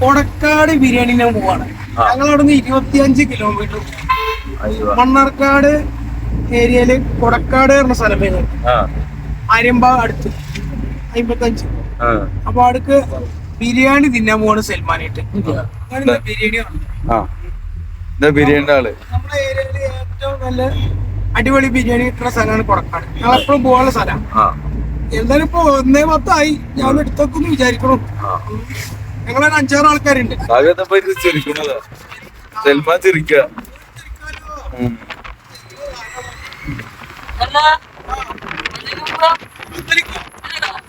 കൊടക്കാട് ഞാൻ പോവാണ്. ഞങ്ങൾ അവിടെ നിന്ന് ഇരുപത്തിയഞ്ച് കിലോമീറ്റർ മണ്ണാർക്കാട് ഏരിയയിൽ കൊടക്കാട് പറഞ്ഞ സ്ഥലമേ അരമ്പ അടുത്ത്. അമ്പത്തഞ്ച് അപ്പൊ അവിടക്ക് ബിരിയാണി തിന്നാൻ പോവാണ് സൽമാനായിട്ട് ബിരിയാണി ബിരിയാണി ആൾ. നമ്മുടെ ഏരിയയിൽ ഏറ്റവും നല്ല അടിപൊളി ബിരിയാണി കിട്ടുന്ന സ്ഥലമാണ് കൊടക്കാട്. ഞങ്ങൾ എപ്പോഴും പോകാനുള്ള സ്ഥലം എന്തായാലും ഇപ്പൊ ഒന്നേ പത്തായി. ഞാൻ എടുത്തേക്കൊന്ന് വിചാരിക്കണു. ഞങ്ങളൊരു അഞ്ചാറ് ആൾക്കാരുണ്ട് കാവ്യത്തപ്പ ഇത് ചിരിക്കണതാ സൽമാൻ ചിരിക്ക.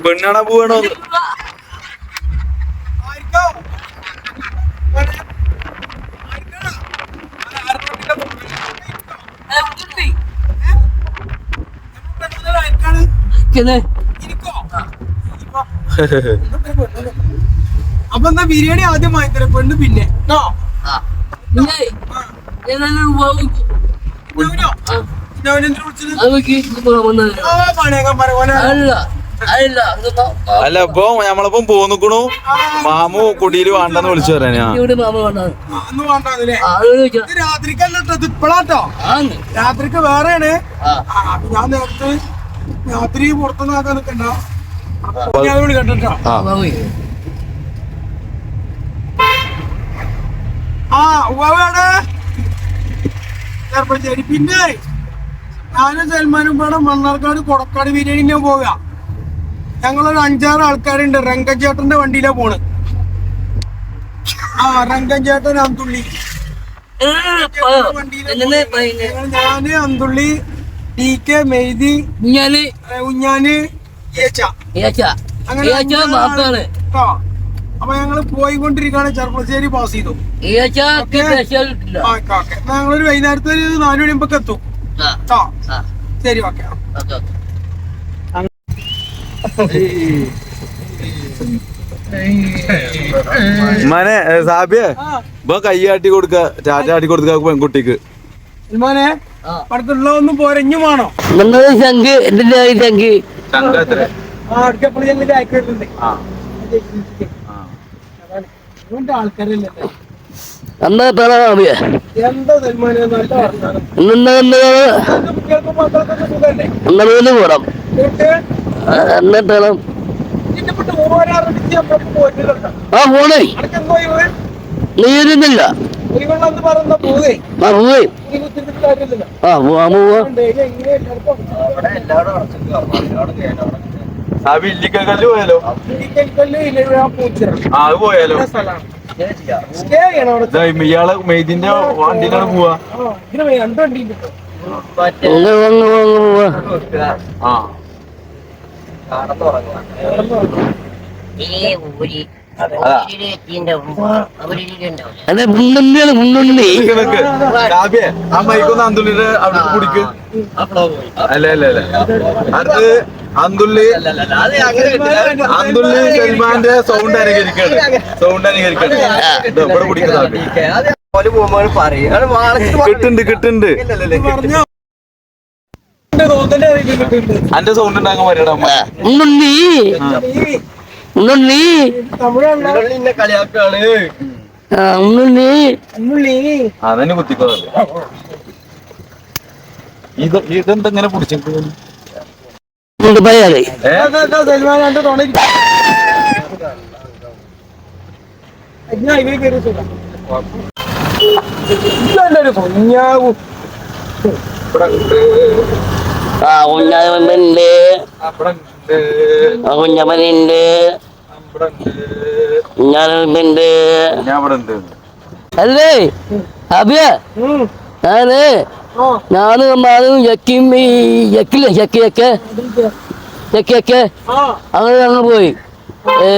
പെണ്ണാണാ പോവാണോ ആർക്കാണ്? ഇരിക്കോ? അപ്പൊ എന്നാ ബിരിയാണി ആദ്യം വാങ്ങി തരാം. പെണ്ണ് പിന്നെ. അല്ല ഇപ്പൊ നമ്മളിപ്പം പോന്നിക്കണു. മാമു കുടിയിൽ വേണ്ടെന്ന് വിളിച്ചു പറയാൻ ആ, അന്ന് വേണ്ടാന്നല്ലേ? ഇത് രാത്രിക്കല്ല ട്ടോ, ഇത് ഇപ്പളാട്ടോ. രാത്രിക്ക് വേറെയാണ്. ആ, ഞാൻ നേരത്തെ രാത്രി പുറത്തുനിന്ന് ആക്കാൻ നിൽക്കണ്ട ഞാൻ കേട്ടോ ആ ഉവ്വാണ് ചെറുപ്പശ്ശേരി പിന്നെ ഞാനും സൽമാനും പാടെ മണ്ണാർക്കാട് കൊടക്കാട് ബിരിയാണിനെ പോവുക. ഞങ്ങളൊരു അഞ്ചാറ് ആൾക്കാരുണ്ട്. രംഗൻചേട്ടന്റെ വണ്ടിയിലാ പോണ്. ആ രംഗൻചേട്ടൻ അന്തുള്ളി. ഞാൻ അന്തുള്ളി ടി കെ മെയ്തി ഏ, ഉഞ്ഞാന് അങ്ങനെ. അപ്പൊ ഞങ്ങൾ പോയിക്കൊണ്ടിരിക്കുകയാണ് ചെറുപ്പശ്ശേരി പാസ് ചെയ്തു. ഞങ്ങളൊരു വൈകുന്നേരത്തെ ഒരു നാലു മണിയുമ്പോ എത്തും. ശരി ഓക്കെ മനെ സാബിയെ ഇപ്പൊ കൈയാട്ടി കൊടുക്ക ചാറ്റാട്ടി കൊടുക്ക പെൺകുട്ടിക്ക്. സൽമാനെ അടുത്തുള്ള ഒന്നും പോരഞ്ഞും വേണോ? ശങ്ക് എന്തിന്റെ. അതുകൊണ്ട് ആൾക്കാരല്ലേ എന്താ ആ പോണേ. നീരുന്നില്ല ആ പോവാ. പോവാ ചിലപ്പോ സാബി ഇല്ലിക്കല്ല് പോയാലോ ആ ആ അത് പോയാലോ സ്റ്റേ ചെയ്യണം അവിടെ. ഇയാൾ മെയ്തിന്റെ വണ്ടിയിലാണ് പോവാ ആ ഇതിന് രണ്ട് വണ്ടി ആ. അതാ. ആ മൈക്കൊന്ന് അന്തുള്ളിയുടെ അവിടെ കുടിക്കും. അല്ല അല്ല അല്ല. അടുത്ത് അന്തുള്ളി അന്തുള്ളി സൽമാന്റെ സൗണ്ട് അനുകരിക്കാണ്. സൗണ്ട് അനുകരിക്കാണ്. ഇവിടെ കുടിക്കുന്ന കിട്ടുണ്ട് അറിയിക്കുന്നുണ്ട് അന്റെ സൗണ്ട് ഉണ്ടാക്കാൻ പറയടാ മുണ്ടുണ്ടി തമിഴല്ല ആ മുണ്ടുണ്ടി ഉള്ളി അതന്നെ കുത്തിക്കോ ഇത് ഇതെന്താ ഇങ്ങനെ പിടിച്ചിട്ട് ഇതല്ലൊരു കുഞ്ഞാവും ആ ഉണ്ട് ആ കുഞ്ഞമ്മനുണ്ട് ഇവിടെ അല്ലേ? അഭിയ. ഞാൻ ഞാനും മാനും ചക്കിയും ഈ ചക്കില്ലേ ചക്കി ചക്ക ചക്കി ചക്ക ആ. അങ്ങനെ ഞങ്ങൾ പോയി.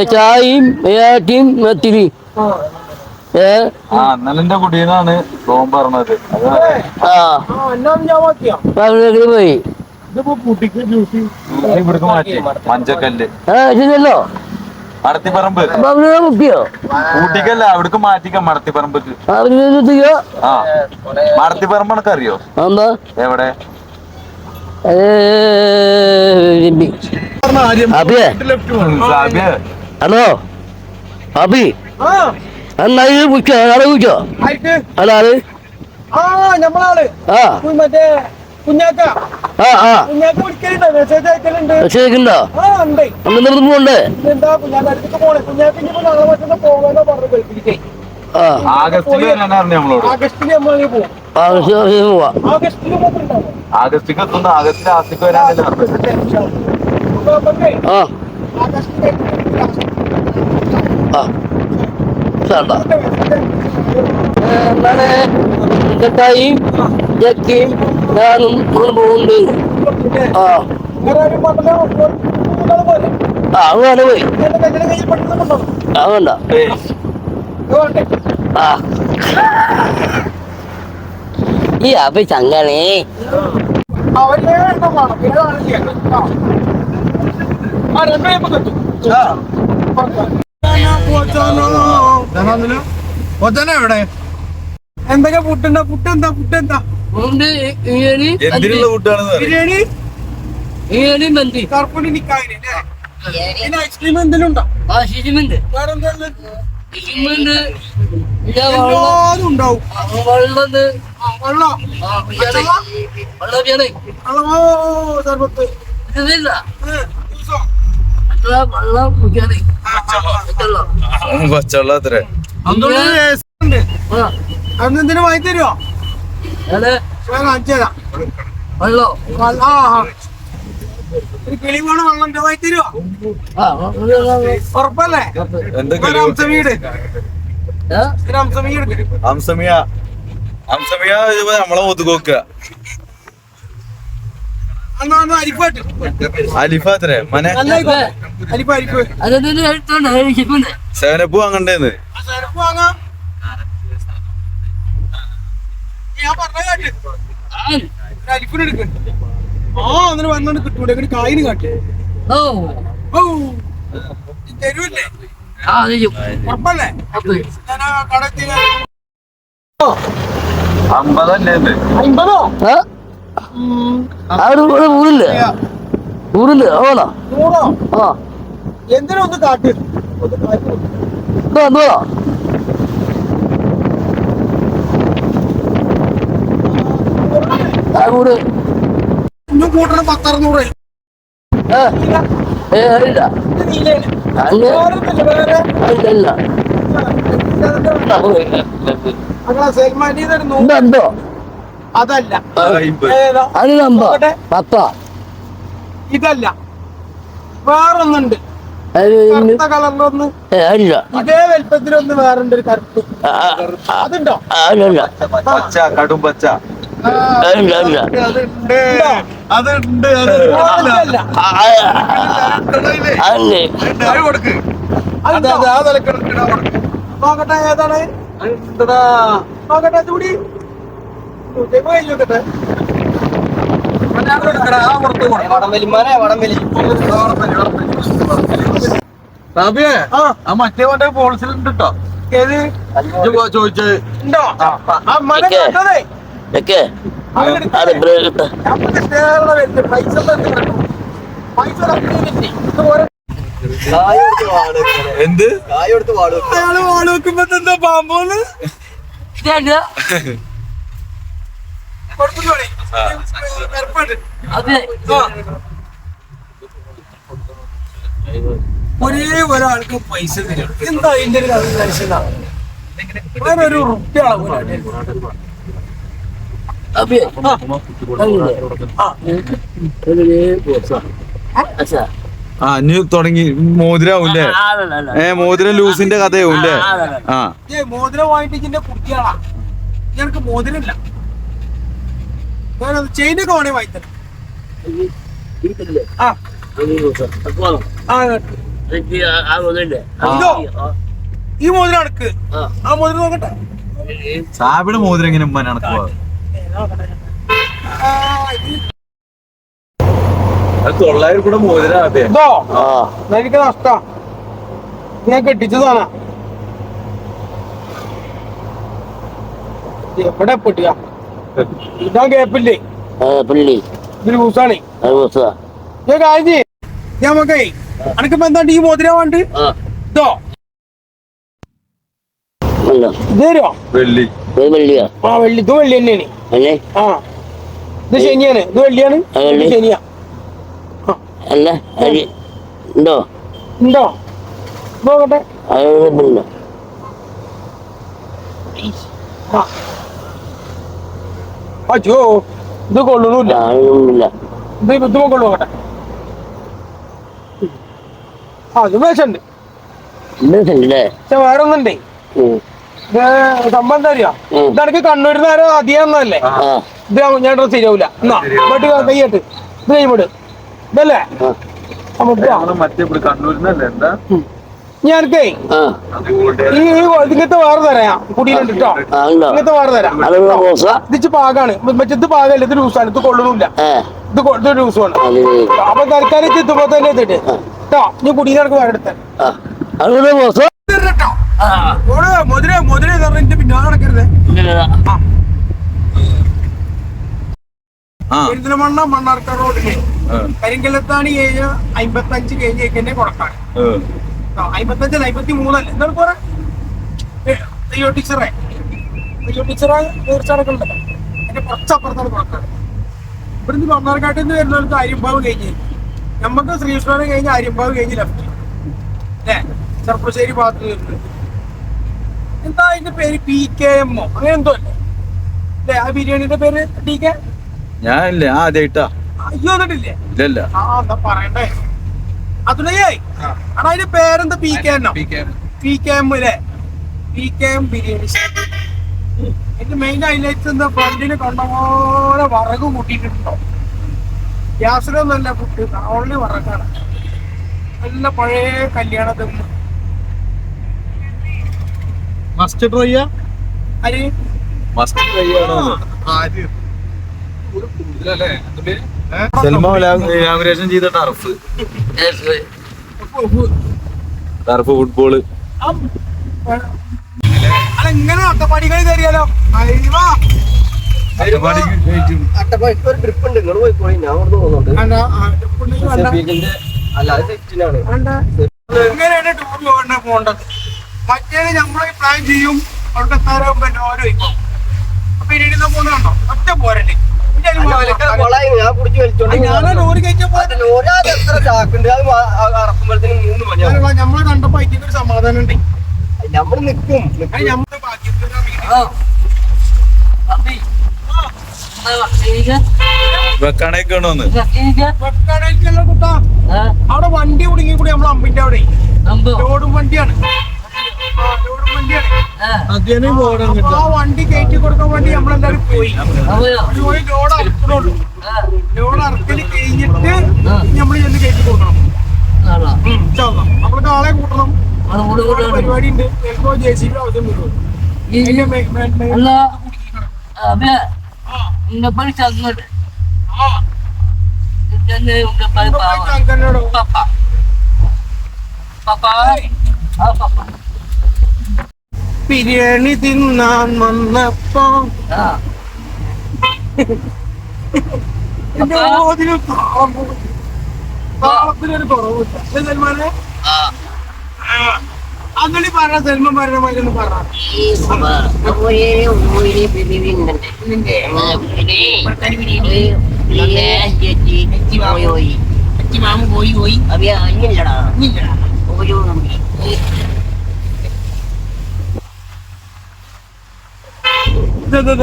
ചായയും ഏട്ടിയും മെത്തിരി. ആ. ഏ? അന്നലിന്റെ കുടീന്നാണ് പറഞ്ഞത് പോയി? ഇതിപ്പോ കുട്ടിക്ക് ജ്യൂസ് ഇവിടേക്ക് മാറ്റി. മഞ്ചക്കല്ല്. ആ ശരിയല്ലോ. മടത്തിപ്പറമ്പ്. മുക്കിയോ ഊട്ടിക്കല്ല അവിടേക്ക് മാറ്റിക്കാം മടത്തിപ്പറമ്പക്ക് ആ മടത്തിപ്പറമ്പ് എനക്ക് അറിയോ? എന്താ എവിടെ? ഹലോ? അഭി ആ. എന്നാ ഇത് കുടിച്ചോ? ആളെ കുടിച്ചോ? അല്ല ആൾ? ആ നമ്മളാൾ ആ. മറ്റേ ശരിക്കുണ്ടോ പോണ്ടേ ആഗസ്റ്റിക്ക് എത്തുന്നു ആഗസ്റ്റ് ലാസ്റ്റിക്ക് വരാനല്ലേ ആ. ആഗസ്റ്റിൽ ആ. ചേട്ടാ എന്താണ്? ചെട്ടായും ജക്കിയും ഞാനും പോകുന്നുണ്ട്. ആ. ആ അങ്ങനെ പോയി. വേണ്ട. ആ. ഈ അപ്പൊ ചങ്ങണേ. എവിടെ എന്തൊക്കെ പുട്ടുണ്ടോ പുട്ടെന്താ പുട്ടെന്താ ഉണ്ട്. ഈയടി എന്തിനുള്ള പറയും. ബിരിയാണി? ഈയടി മന്തി കറുപ്പുണ്ടി നിക്കായിന് പിന്നെ ഐസ്ക്രീം എന്തെങ്കിലും ഉണ്ടോ? ആ ശിശുമുണ്ട് ശിശുമുണ്ട് എല്ലാതും ഉണ്ടാവും. വെള്ളം വെള്ളം? ആ ബിരിയാണി. വെള്ളം? ബിരിയാണി. ഓ സർബത്ത്. ഇതില്ല വെള്ളം ബിരിയാണി. പച്ചവെള്ളം അത്ര. അന്ന് എന്തിനു വാങ്ങി തരുമോ കാണിച്ചു തരാം. വെള്ളം? ആ ആ. കിളി പോണ വെള്ളം ഉണ്ട്, വാങ്ങി തരുമോ ഉറപ്പല്ലേ? ഹംസമിയ ഹംസമിയ നമ്മളെ ഒതുക്കി നോക്കുക അന്ന് അന്ന് അരിപ്പാട്ട്. അലിഫ അത്രേ മനെ? സെവനപ്പ് വാങ്ങണ്ടേന്ന്? വാങ്ങാം ഞാൻ പറഞ്ഞ കാട്ട് ഒരു അരിപ്പിന് എടുക്ക് ആ എന്നിട്ട് വന്നോണ്ട് കിട്ടൂടെ. ഇങ്ങോട്ട് കായിന് കാട്ട്. ഓ. ഓ. തരൂല്ലേ ആ ഉറപ്പല്ലേ? ഞാൻ ആ കടത്തിൽ അമ്പതല്ലേ അമ്പതോ? അവിടെ ഊരില്ലേ ഊരില്ലേ ആണോ നൂറോ? ആ. എന്തിനാ ഒന്ന് കാട്ട്? ഒന്ന് കാട്ട് ഇതാ എന്തോടാ ആ ഊര് ഇന്നും കൂട്ടണം പത്തറുന്നൂറ് ഏ ഏ ഇല്ല ഇത് നീലയാണ് അങ്ങ് വേറൊന്നുമില്ല, വേറെ ഇല്ല. അങ്ങനെ സൽമാനി തരുന്നു ഇതെന്തോ? അതല്ല. നോക്കട്ടെ. പത്താ. ഇതല്ല. വേറൊന്നുണ്ട്. ഏ ഇല്ല. ഇതേ വലിപ്പത്തിലൊന്ന് വേറുണ്ട് ഒരു കറുപ്പ്. അതുണ്ടോ? ആ, ഇല്ല പച്ച കടും പച്ച. അതുണ്ട്? നോക്കട്ടെ ഏതാണ്? നോക്കട്ടെ ചൂടി. നോക്കട്ടെ. സാബിയെ ആ മറ്റേ മറ്റേ പോളിസിലുണ്ട് കേട്ടോ ഏത്? ചോദിച്ചത്. ഉണ്ടോ? ആ. മന. അതെടുത്ത് അത് ബ്രേക്ക് എന്ത്? അയാൾ വാൾ വെക്കുമ്പോ എന്താ പാമ്പോന്ന് ഒരേ ഒരാൾക്ക് പൈസ തരും. എന്താ അതിന്റെ ഒരു വേറെ ഒരു റുപ്യ അബി ആ. ഇനി തുടങ്ങി മോതിരാവൂല്ലേ? ഏ മോതിരം ലൂസിന്റെ കഥയാവൂല്ലേ? ആ മോതിര മോതിരം വാങ്ങിട്ട് ഇതിന്റെ കുട്ടിയാളാ ഞങ്ങൾക്ക് മോതിരമില്ല ചെയിനൊക്കെ വേണേ വാങ്ങിത്തരാം. ആ. ആ ഈ മോതിരം അടക്ക് ആ. മോതിരം നോക്കട്ടെ. സാബിയുടെ മോതിരം എങ്ങനെ ഉമ്മ നടക്കുക തൊള്ളായിരം കൂടെ മോതിരം അതെ എനിക്ക് നഷ്ടം. ഞാൻ കെട്ടിച്ചതാണ്. എവിടെ പൊട്ടിയ ഇതാ കേപ്പില്ലേ പുള്ളി. ഇത് ലൂസാണ് അത് ഞാൻ കാര്യം. ഞാൻ നമുക്കേ അനക്കിപ്പോ എന്താ ഈ മോതിര വേണ്ട ആ. ഇതോ? ഇത് തരുമോ വെള്ളി. ഇത് വെള്ളിയാ? ആ വെള്ളി. ഇത് വെള്ളി തന്നെയാണ്. ആ. ഇത് ശനിയാണ്. ഇത് വെള്ളിയാണ്. ആ, വെള്ളി. ഇത് ശനിയാ. അല്ല അരി. ഉണ്ടോ? ഉണ്ടോ? നോക്കട്ടെ അതുണ്ടോ ആ. അച്ഛോ ഇത് കൊള്ളണില്ല അതൊന്നുമില്ല ഇത് ഇത് കൊള്ളു നോക്കട്ടെ ആ ഇത് മേശുണ്ട് ഇല്ലേ വേറെ ഒന്നുണ്ടേ ഇത് സംഭവം എന്താ അറിയാ. ഇതടക്ക് കണ്ണൂരിൽ നിന്ന് ആരോ അധികം ഇത് ഞാൻ ഡ്രസ് ശരിയാവൂല എന്നാ ഇങ്ങോട്ട് കൈയ്യട്ട് ഇത് കൈവിട് ഇതല്ലേ? ഞാനേ ആ. ഈ ഇങ്ങനത്തെ വേറെ തരാം. കുടിയിലുണ്ട് കേട്ടോ ആ ഉണ്ടോ? ഇങ്ങനത്തെ വേറെ തരാം. ഇതിച്ച് പാകാണ്. മറ്റേ ഇത് പാകല്ല. ഇത് ലൂസാണ് ഇത് കൊള്ളണില്ല. ഇത് ഇത് ലൂസുമാണ് അപ്പൊ തൽക്കാലം ഇത് ഇതുപോലെ തന്നെ എത്തിട്ട് കേട്ടോ ഇനി കുടിയിലേക്ക് വേറെ എടുത്തേ. മുതിര മുതിര എന്റെ പിന്നാലെ നടക്കരുത്. പെരിന്തൽമണ്ണ മണ്ണാർക്കാട് റോഡിൽ കരിങ്കലത്താണി ഏഴ് അമ്പത്തഞ്ച് കഴിഞ്ഞ് ഏക്കന്റെ കൊടുക്കാണ് ആ. അമ്പത്തഞ്ച് അമ്പത്തി മൂന്നല്ല എന്താണ് പോരാ? അയ്യോ ടീച്ചറെ. അയ്യോ ടീച്ചറെ തീർച്ചയായിട്ടുണ്ടല്ലോ എന്റെ കുറച്ചപ്പുറത്താണ് കൊടുക്കാറ് ഇവിടുന്ന് മണ്ണാർക്കാട്ടിൽ നിന്ന് വരുന്നവർക്ക് അരിമ്പാവ് കഴിഞ്ഞ് നമുക്ക് ശ്രീകൃഷ്ണനെ കഴിഞ്ഞ് അരിമ്പാവ് കഴിഞ്ഞ് ലെഫ്റ്റ് അല്ലേ ചെറുപ്പശ്ശേരി ഭാഗത്ത് വരുന്നത്. എന്താ അതിന്റെ പേര്? പി കെ എം അങ്ങനെ എന്തോ അല്ലേ? അല്ലേ? ആ ബിരിയാണിയുടെ പേര് ടി കെ ഞാൻ ഇല്ലേ ആ ആദ്യായിട്ടാ. അയ്യോ എന്നിട്ടില്ലേ? ഇല്ലല്ല. ആ എന്താ പറയണ്ടേ? അതുലേ ആടാ അതിന്റെ പേരെന്താ പി കെ എന്നോ? പി കെ എം അല്ലേ പി കെ എം ബിരിയാണി. എന്റെ മെയിൻ ഹൈലൈറ്റ്സ് എന്താ? ഫ്രണ്ടിന് കണ്ടപോലെ വറക് കൂട്ടിയിട്ടുണ്ടോ. ഗ്യാസിലൊന്നല്ല ഫുഡ് ഓൺലി വറക്കാണ് നല്ല പഴയ കല്യാണത്തിന് മസ്റ്റ് ട്രൈ അരി മസ്റ്റ് ട്രൈ ആണോ? ഇനാഗുറേഷൻ ചെയ്ത ടർഫ് ടർഫ് ഫുട്ബോൾ അതെങ്ങനെ അട്ടപ്പാടികൾ കയറിയാലോ? അയ്യോ അട്ടപ്പാടിക്ക് ഒരു ട്രിപ്പ് ഉണ്ട്. നിങ്ങൾ പോയിക്കോളി. ഞാൻ അവിടെ പോകുന്നുണ്ട്. അല്ലാതെ സെറ്റിനാണ്. എങ്ങനെയാണ് ടൂർ പോകേണ്ടത് പോകേണ്ടത്? മറ്റേത് നമ്മളെ പ്ലാൻ ചെയ്യും. അവിടെ എത്താറോ പിന്നെ ഓരോ ഇപ്പൊ. അപ്പൊ ഇനി പോകുന്നുണ്ടോ ഒറ്റ പോരല്ലേ? നമ്മളെ കണ്ടപ്പോ അതിന്റെ ഒരു സമാധാനം ഉണ്ട്. നമ്മൾ നിക്കും. നമ്മൾ വെക്കാനായിരിക്കല്ലോ കുട്ടാ. അവിടെ വണ്ടി കുടുങ്ങി കൂടി നമ്മളെ അമ്പിന്റെ അവിടെ. ലോഡും വണ്ടിയാണ്. ആ, വണ്ടി കയറ്റി കൊടുക്കാൻ വേണ്ടി നമ്മളെല്ലാരും പോയി. പോയി ലോഡ് അറക്കണുള്ളൂ. ലോഡ് അറക്കൽ കഴിഞ്ഞിട്ട് നമ്മൾ ചെന്ന് കയറ്റി കൊടുക്കണം. നമ്മൾ ആളെ കൂട്ടണം. പരിപാടി ഉണ്ട്. ചിലപ്പോ ജെ സി ബി ആവശ്യം വരും. അതിന്റെ മെ- മെ- മെ- അല്ല അബേ ആ, ഇന്ന പഠിച്ച അങ്ങോട്ട് ആ, ഇതന്നെ ഉള്ള പല ഇവിടെ പോയി പാവ കാക്കനോട് പപ്പ പപ്പ ആ പപ്പ ബിരിയാണി തിന്നാൻ വന്നപ്പോ കുറവില്ല സൽമാനെ അങ്ങനെ പറഞ്ഞ സൽമാൻ പറഞ്ഞ മാതിരി ഒന്ന് പറ ഇതെന്താ തെജ്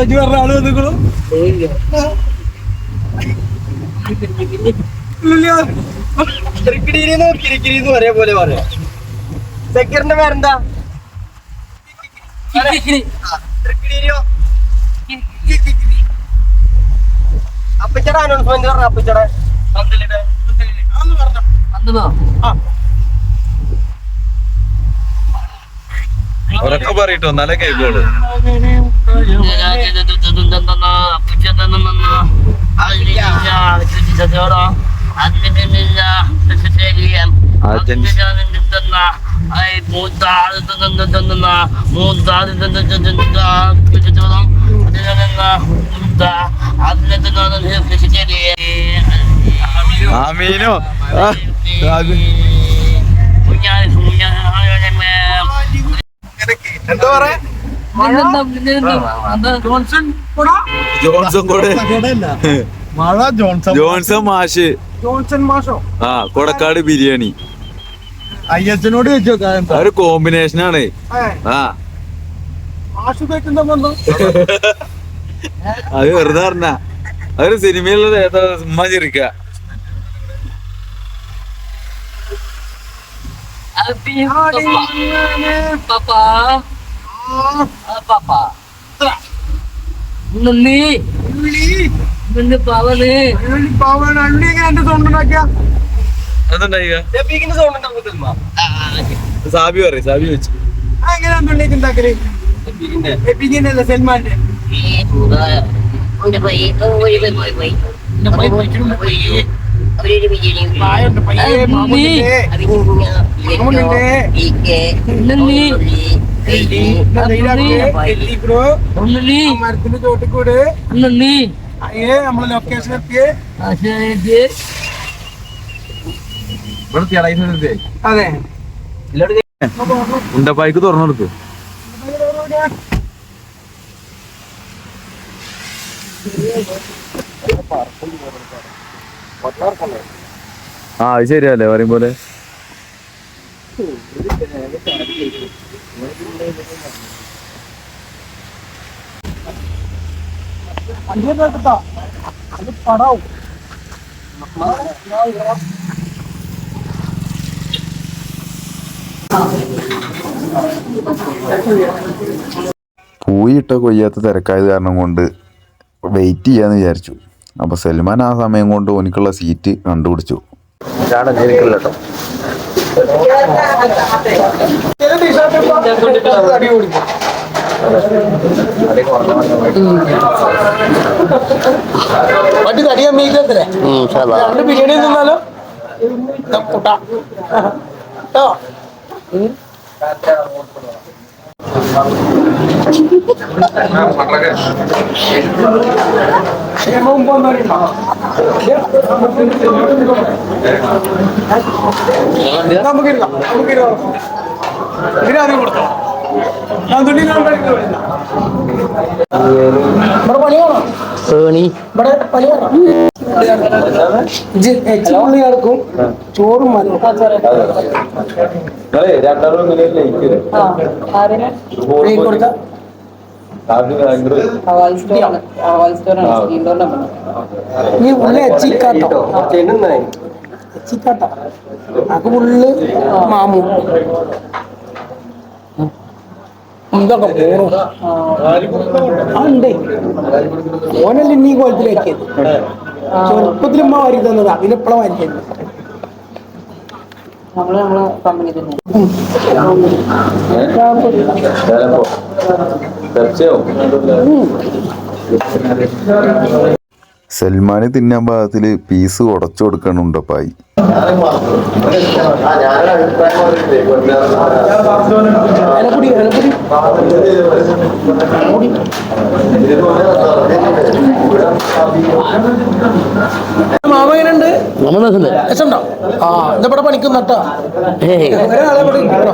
പറഞ്ഞ ആൾ വന്നിക്കണു. ഇല്ല കിരിക്കിരിന്ന് കിരിക്കിരിന്ന് ഒരേ പോലെ പറയാം സെക്കറിന്റെ പേരെന്താ? തൃക്കിടിരിയോ അപ്പച്ചട അനൗൺസ്മെന്റ് പറഞ്ഞ. അപ്പച്ചട ഉറക്കെ പറയട്ടോ നല്ല കേക്കോളൂ ആമീനോ എന്താ പറയാ ജോൺസൺ കൂടാ. മഴ ജോൺസൺ ജോൺസൺ മാഷ്. ജോൺസൺ മാഷോ? ആ കൊടക്കാട് ബിരിയാണി. അയ്യച്ചനോട് ചോദിച്ചു ഒരു കോമ്പിനേഷൻ ആണ്. ആ. അത് വെറുതെ പറഞ്ഞ. അതൊരു സിനിമയിലുള്ള ഏതാ ഉമ്മ ചിരിക്ക. Papa. Papa. Nani. ഉള്ളി Nani pavane. ഉള്ളി പാവാണ് ഉള്ളി എങ്ങനെ എന്റെ സൗണ്ട് ഉണ്ടാക്കിയ? സാബി പറയും സാബി വെച്ചു എങ്ങനെ ഉള്ളിക്ക് ഉണ്ടാക്കൽ? എപ്പിങ്ങിന്റെ അല്ല സൽമാന്റെ? Eh, pura. Udah baik. Oh, പോയി baik, ബ്രോ Nani. മരത്തിന്റെ ചോട്ടിക്കൂട്. അയ്യേ നമ്മളെ ലൊക്കേഷൻ എത്തിയേ. ഇവിടെ അതെ. ഉണ്ടപ്പായിക്ക് തുറന്നു കൊടുത്തു ആ അത് ശരിയല്ലേ പറയും പോലെ. പൂയിട്ട കൊയ്യാത്ത തിരക്കായത് കാരണം കൊണ്ട് വെയിറ്റ് ചെയ്യാന്ന് വിചാരിച്ചു. അപ്പൊ സൽമാൻ ആ സമയം കൊണ്ട് ഓനിക്കുള്ള സീറ്റ് കണ്ടുപിടിച്ചു. തടിയാൻ രണ്ട് ബിരിയാണി തിന്നാലോ? കൂട്ടാ. നമുക്കിരുന്നാം നമുക്കിരുന്നാം ഇതിനാദ്യം കൊടുത്തോ? ചോറും രണ്ടാളും നീ ഉള്ളി അച്ചിക്കാട്ടോ അച്ചിക്കാട്ടോ അത് ഉള്ളു മാമു. എന്തൊക്കെ പോണു? ഉണ്ട് ഓനല്ല ഓനല്ലേ നീ കോലത്തിലാക്കിയത്? ചെറുപ്പത്തിൽ ഉമ്മ വാരി തന്നതാ. പിന്നെ നമ്മൾ നമ്മളെ കമ്പനി തന്നെ. സൽമാന് തിന്നാൻ പാകത്തിൽ പീസ് ഉടച്ചു കൊടുക്കണുണ്ടപ്പായി ഇലപ്പൊടി ഇലപ്പൊടി മാമ എങ്ങനെയുണ്ട് Nama nak sana? രസമുണ്ടോ? ആ എന്താ ഇവിടെ പണിക്കും നട്ടാ? Hey. ഒരാളെ ഇവിടെ ഇട്ടോ.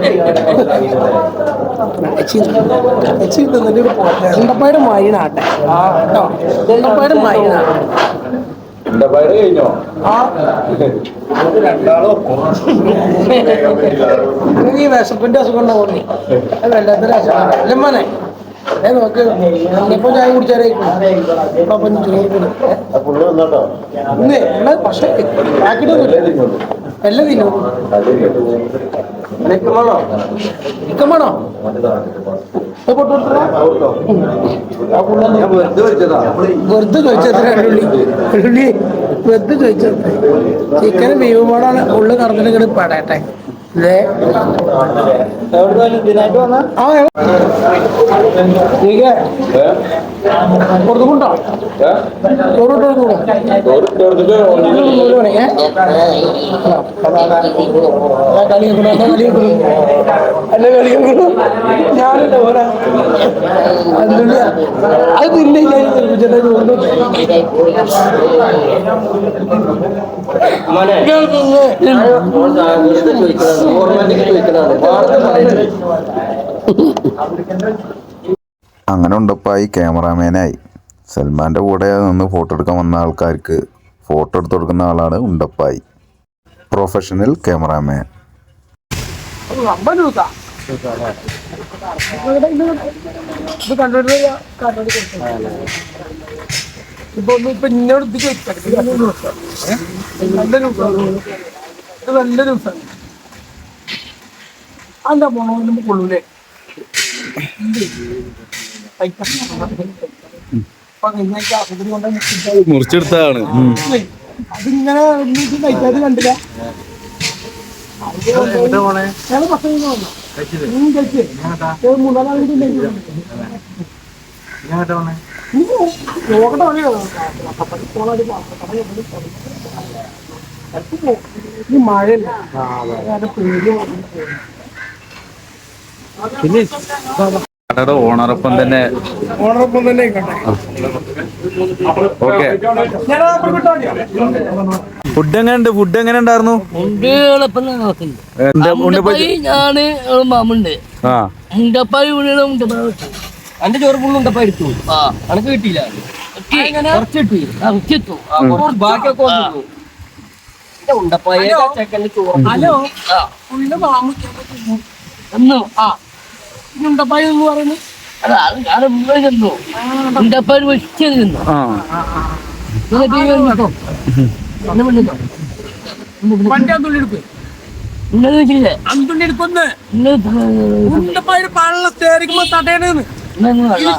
എച്ചി എച്ചി തിന്നിട്ട് ഒരു പോട്ടെ. ആ കേട്ടോ. എണ്ടപ്പായുടെ മൈനാട്ടെ കഴിഞ്ഞോ പയറ് കഴിഞ്ഞോ? ഈ വിശപ്പിന്റെ അസുഖം ഉണ്ടാവും നീ അത് വല്ലാത്തൊരു അസുഖം അല്ലേ മോനെ ഏ നോക്ക്. ഇപ്പൊ ചായ കുടിച്ചാലേക്കും അപ്പം ചോറ് കൊടു ഇന്ന് എല്ലാ പക്ഷേ എല്ലാം തിന്നു? ഇക്കമാണോ വെറുതെ ചോദിച്ചത്ര രണ്ടുള്ളി രണ്ടുള്ളി വെറുതെ ചോദിച്ചത്ര ചിക്കനും ബീഫും കൂടാണ് ഉള്ളു കറന്നിട്ട് പടയട്ടെ കൊടുത്തുകൊണ്ടോ ചോറിട്ട് കൊടുത്തു ഞാനുണ്ട് പോരാ. അതുകൊണ്ട് അത് തിന്നെ ചേട്ടാ ചോറിന് ചോദിക്കുന്നതാണ് അങ്ങനെ ഉണ്ടപ്പായി ക്യാമറാമാനായി. സൽമാന്റെ കൂടെ നിന്ന് ഫോട്ടോ എടുക്കാൻ വന്ന ആൾക്കാർക്ക് ഫോട്ടോ എടുത്ത് കൊടുക്കുന്ന ആളാണ് ഉണ്ടപ്പായി. പ്രൊഫഷണൽ ക്യാമറാമാൻ ഇത് ഇപ്പൊ ഒന്ന് നല്ല രൂപ നല്ല ജ്യൂസാണ് അതെന്താ പോണോ കൊള്ളൂലേ. മുറിച്ചെടുത്താണ് അതിങ്ങനെ കഴിക്കാതെ കണ്ടില്ല. ഞങ്ങൾ വന്നു. ഈ മഴയല്ലേ? വന്നിട്ട് കടയുടെ ഓണറൊപ്പം തന്നെ ഓണറൊപ്പം തന്നെ. ഓക്കെ ഫുഡ് എങ്ങനെയുണ്ട്? ഫുഡ് എങ്ങനെ ഉണ്ടായിരുന്നു? ഉണ്ടപ്പായി ഞാൻ മാമുണ്ട്. വീണ വെച്ചു അന്റെ ചോറ് ഫുള്ള് ഉണ്ടപ്പായി എടുത്തു. ആ. അനക്ക് കിട്ടിയില്ല. ബാക്കിയൊക്കെ ഉണ്ടപ്പായ ചോറ്. ഹലോ. മാമ ആ. ഉണ്ടപ്പായി എന്ന് പറയുന്നത്. അത് ഞാൻ ചെന്നു. വെച്ച് പിന്നെ ടീ ഒന്ന്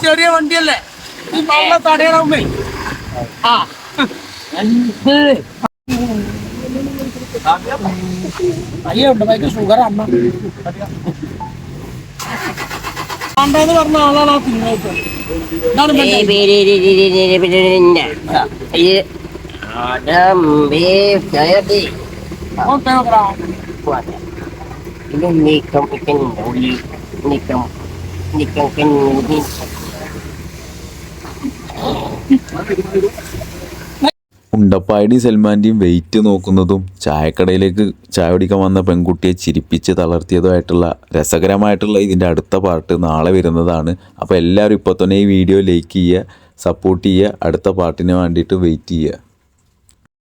ചെറിയ വണ്ടിയല്ലേ. ഈ പള്ള തടയണമേ ആ. അയ്യോ ഉണ്ടപ്പായിക്ക് ഷുഗർ അമ്മ. വേണ്ടെന്ന് പറഞ്ഞ ആളാണ് ആ തിന്നോട്ട് എന്താണ് Adam beef ഉണ്ടപ്പായുടെയും സൽമാന്റെയും വെയിറ്റ് നോക്കുന്നതും ചായക്കടയിലേക്ക് ചായ കുടിക്കാൻ വന്ന പെൺകുട്ടിയെ ചിരിപ്പിച്ച് തളർത്തിയതുമായിട്ടുള്ള രസകരമായിട്ടുള്ള ഇതിന്റെ അടുത്ത പാർട്ട് നാളെ വരുന്നതാണ്. അപ്പോൾ എല്ലാവരും ഇപ്പോൾ തന്നെ ഈ വീഡിയോ ലൈക്ക് ചെയ്യുക സപ്പോർട്ട് ചെയ്യുക അടുത്ത പാർട്ടിന് വേണ്ടിയിട്ട് വെയിറ്റ് ചെയ്യുക.